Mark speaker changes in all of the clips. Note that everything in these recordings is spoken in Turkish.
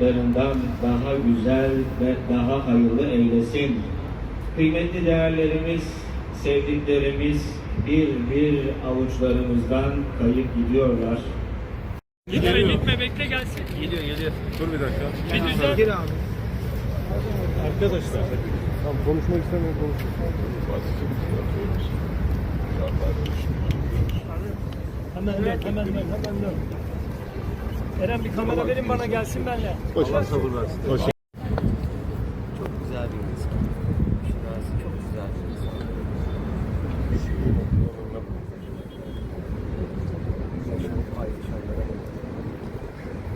Speaker 1: yaptıklarından daha güzel ve daha hayırlı eylesin. Kıymetli değerlerimiz, sevdiklerimiz bir bir avuçlarımızdan kayıp gidiyorlar.
Speaker 2: Gitme gitme bekle gelsin.
Speaker 3: Geliyor geliyor. Dur bir dakika.
Speaker 2: Bir düzen.
Speaker 4: Gir abi.
Speaker 3: Arkadaşlar.
Speaker 4: Tamam konuşmak istemiyorum konuşmak.
Speaker 2: Hemen hemen dön hemen dön. Eren bir kamera verin bana gelsin benle.
Speaker 3: Allah sabır versin.
Speaker 5: Çok güzel bir insan. Şurası çok güzel bir insan.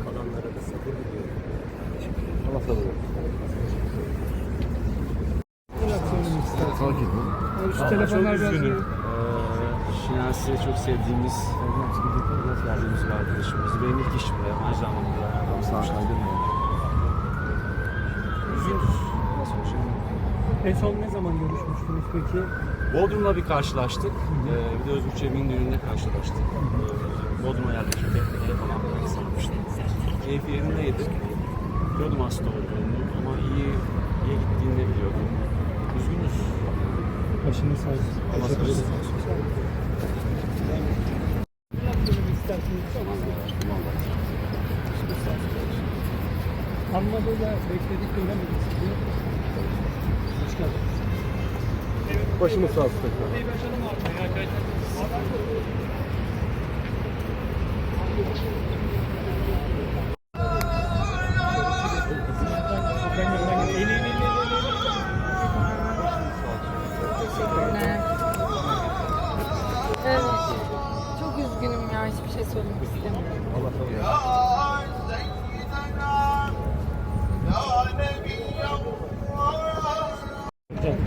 Speaker 5: Kalanlara da sabır diliyorum.
Speaker 4: Allah sabır versin. Sakin.
Speaker 2: Şu telefonlar biraz
Speaker 3: Şinasi çok sevdiğimiz, verdiğimiz bir arkadaşımız. Benim ilk işim buraya. Aynı zamanda
Speaker 4: Sağ kaydırma.
Speaker 3: üzüldük. Nasıl olacak?
Speaker 2: En son ne zaman görüşmüştünüz peki?
Speaker 3: Bodrum'la bir karşılaştık. Ee, bir de Özgür Çevik'in düğününde karşılaştık. Ee, Bodrum'a yerleşip tekneye falan böyle sarmıştım. Keyfi yerindeydi. Biliyordum hasta olduğunu ama iyi, iyi gittiğini de biliyordum. Üzgünüz.
Speaker 2: Başınız sağ olsun.
Speaker 3: Allah sabır versin.
Speaker 2: Anmadı da bekledik göremedik sizi. Hoş geldiniz.
Speaker 4: Başımız sağ olsun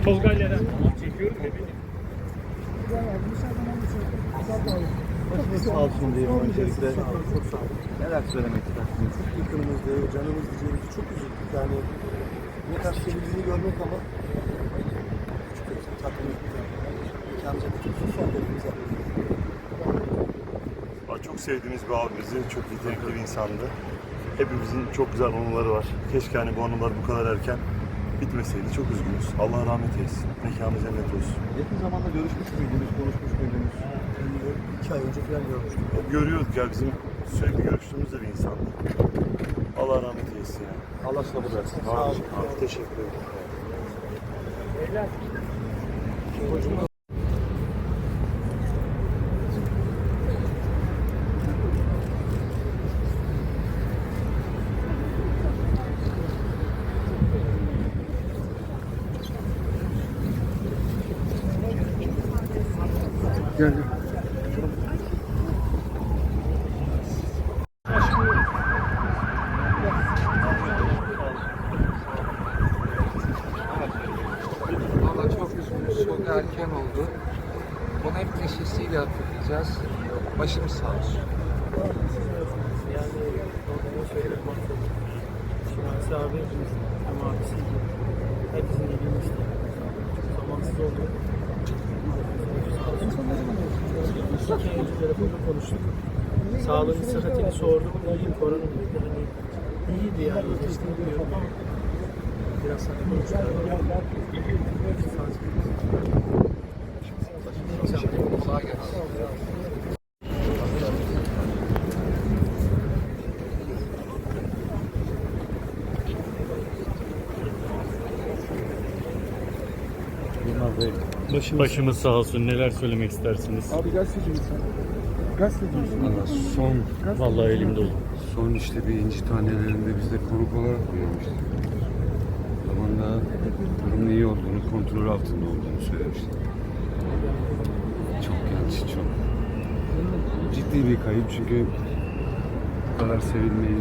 Speaker 2: Tolga ile Eren. Çekiyorum ya beni.
Speaker 4: Başınız sağ olsun diyeyim öncelikle. Çok sağ olun. Neler söylemek istersiniz? Canımız diyeceğimiz çok üzüldük. Yani ne kadar sevildiğini görmek ama küçük tatlımız bize. Mekanımıza bütün sosyallerimize.
Speaker 6: Aa, Çok sevdiğimiz bir abimizdi. Çok yetenekli bir insandı. Hepimizin çok güzel anıları var. Keşke hani bu anılar bu kadar erken bitmeseydi. Çok üzgünüz. Allah rahmet eylesin. Mekanı cennet olsun.
Speaker 4: Yakın zamanda görüşmüş müydünüz, konuşmuş muydunuz? İki ay önce falan görmüştük.
Speaker 6: Hep görüyorduk ya bizim sürekli görüştüğümüz de bir insandı. Allah rahmet eylesin ya.
Speaker 4: Allah sabır versin. Sağ olun.
Speaker 6: teşekkür ederim.
Speaker 4: Gel gel.
Speaker 5: Valla çok üzgünüz. Çok erken oldu. Onu neşesiyle hatırlayacağız. Başımız sağ olsun.
Speaker 2: Yani ilgimizdi. Çok zamansız oldu. İki ay önce telefonda konuştuk. Sağlığını, sıhhatini sordum. İyiyim, korona dedi. Hani iyiydi yani. İyileştiğini biliyorum ama biraz hani konuştuk.
Speaker 5: Gelsin.
Speaker 7: Başımız sağ olsun. Neler söylemek istersiniz?
Speaker 4: Abi gazeteci misin? Gazeteci misin?
Speaker 8: Valla son,
Speaker 7: Vallahi elim dolu.
Speaker 8: son işte bir inci tanelerinde biz de konuk olarak uyanmıştık. O zaman da durumun iyi olduğunu, kontrol altında olduğunu söylemiştik. Çok ciddi bir kayıp çünkü bu kadar sevilmeyi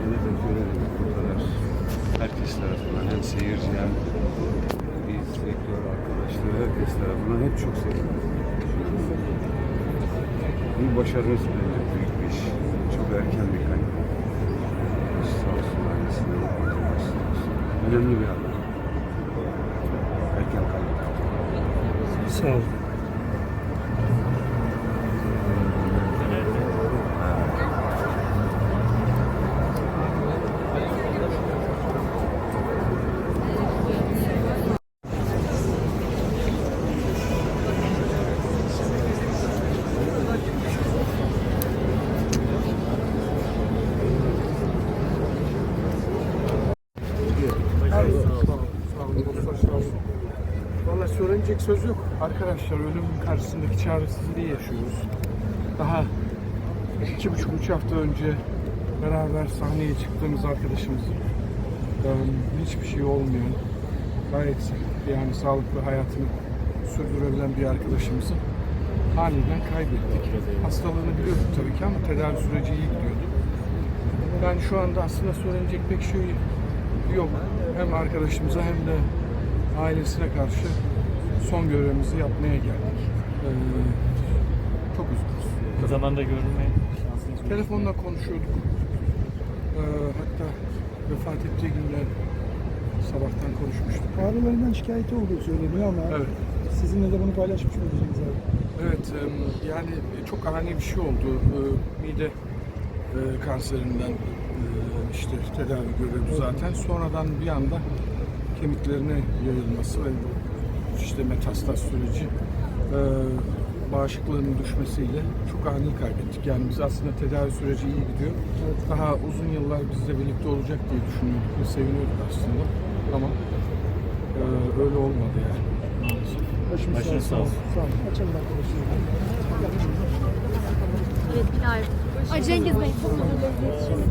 Speaker 8: yine de görelim bu kadar herkes tarafından hem seyirci hem bir sektör arkadaşları herkes tarafından hep çok sevildi. Bir başarınız bence büyük bir iş. Çok erken bir kayıp. Sağ olsun ailesine. Önemli bir adam. Erken kayıp.
Speaker 7: Sağ olun.
Speaker 9: Söylenecek söz yok. Arkadaşlar ölümün karşısındaki çaresizliği yaşıyoruz. Daha iki buçuk üç hafta önce beraber sahneye çıktığımız arkadaşımız hiçbir şey olmayan gayet yani sağlıklı hayatını sürdürebilen bir arkadaşımızı aniden kaybettik. Hastalığını biliyorduk tabii ki ama tedavi süreci iyi gidiyordu. Yani şu anda aslında söylenecek pek şey yok. Hem arkadaşımıza hem de ailesine karşı son görevimizi yapmaya geldik. Ee, çok üzgünüz.
Speaker 10: Ne zamanda görünmeye şansınız?
Speaker 9: Telefonla konuşuyorduk. Ee, hatta vefat ettiği günler sabahtan konuşmuştuk.
Speaker 7: Ağrılarından şikayeti olduğu söyleniyor ama
Speaker 9: Evet.
Speaker 7: sizinle de bunu paylaşmış mıydınız abi?
Speaker 9: Evet, yani çok ani bir şey oldu. Ee, Mide e, kanserinden e, işte tedavi görüyordu zaten. Sonradan bir anda kemiklerine yayılması ve işte metastaz süreci e, bağışıklığının düşmesiyle çok ani kaybettik. Yani biz aslında tedavi süreci iyi gidiyor. Daha uzun yıllar bizle birlikte olacak diye düşünüyorduk ve seviniyorduk aslında. Ama e, öyle olmadı yani maalesef.
Speaker 7: Başımız sağ
Speaker 10: Başınız
Speaker 7: olsun.
Speaker 10: sağ
Speaker 7: olun. Açalım arkadaşlar.
Speaker 2: Evet bir daha. Ay Cengiz Bey çok özür dilerim.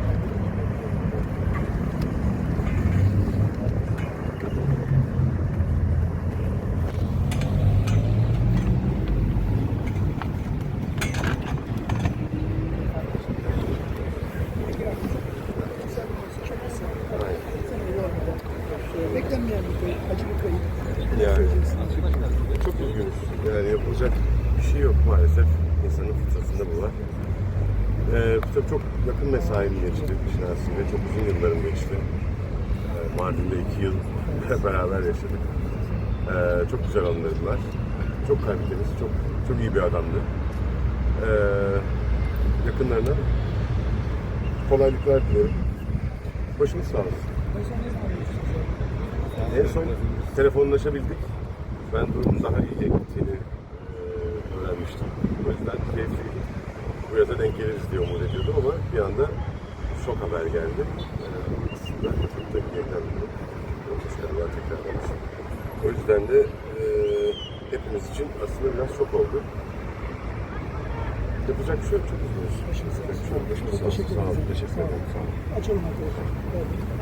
Speaker 7: Beklenmeyen bir kayıp, acı bir kayıp.
Speaker 11: Yani çok üzgünüz. Yani yapılacak bir şey yok maalesef. İnsanın fıtratında bu var. Ee, tabii çok yakın mesaim geçti Şinasi'yle. Çok uzun yıllarım geçti. Ee, Mardin'de iki yıl beraber yaşadık. Ee, çok güzel anılarım. Çok kalitemiz, çok çok iyi bir adamdı. Ee, yakınlarına kolaylıklar diliyorum. Başınız sağ olsun. En son telefonlaşabildik. Ben durumun daha iyiye gittiğini e, öğrenmiştim. O yüzden keyifliydi. Bu yaza denk geliriz diye umut ediyordum ama bir anda şok haber geldi. E, aslında çok da yeniden bir galiba tekrarlamış. O yüzden de e, hepimiz için aslında biraz şok oldu. Yapacak bir şey yok. Çok üzgünüz.
Speaker 7: Sağ olsun.
Speaker 11: Başınız sağ.
Speaker 7: Teşekkür
Speaker 11: olun.
Speaker 7: ederim.
Speaker 11: Teşekkür ederim. Sağ olun.
Speaker 7: Açalım arkadaşlar. Evet.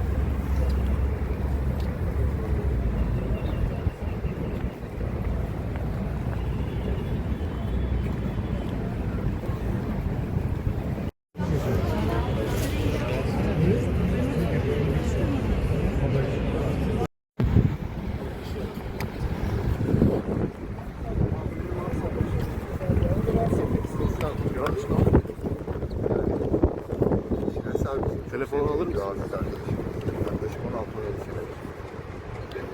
Speaker 11: Telefonu alır mısın? Abi kardeşim. Kardeşim 16 sene.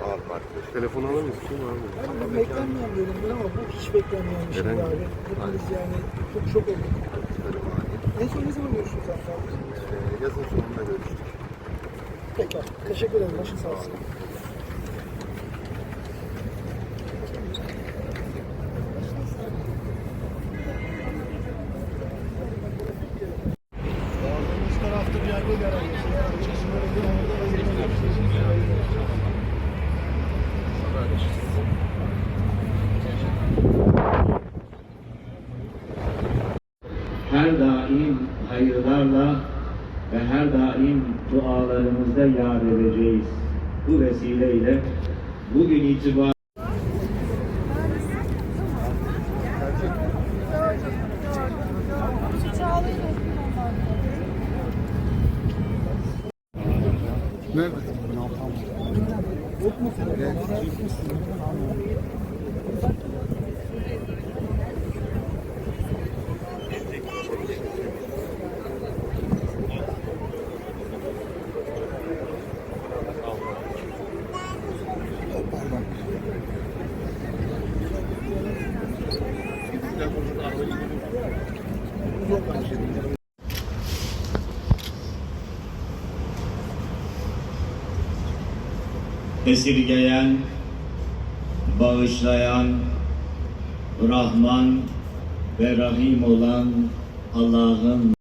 Speaker 11: Abi arkadaş. Mısın? Abi.
Speaker 7: Ama beklenmeyen bölümdür ama bu hiç beklenmeyen bir
Speaker 11: Neden?
Speaker 7: abi. Hepimiz yani çok şok olduk. En son ne zaman görüştünüz abi?
Speaker 11: Ee, yazın sonunda görüştük.
Speaker 7: Peki abi. Teşekkür ederim. Başın sağ olsun.
Speaker 1: her daim hayırlarla ve her daim dualarımızda yad edeceğiz. Bu vesileyle bugün itibariyle esirgeyen, bağışlayan, Rahman ve Rahim olan Allah'ın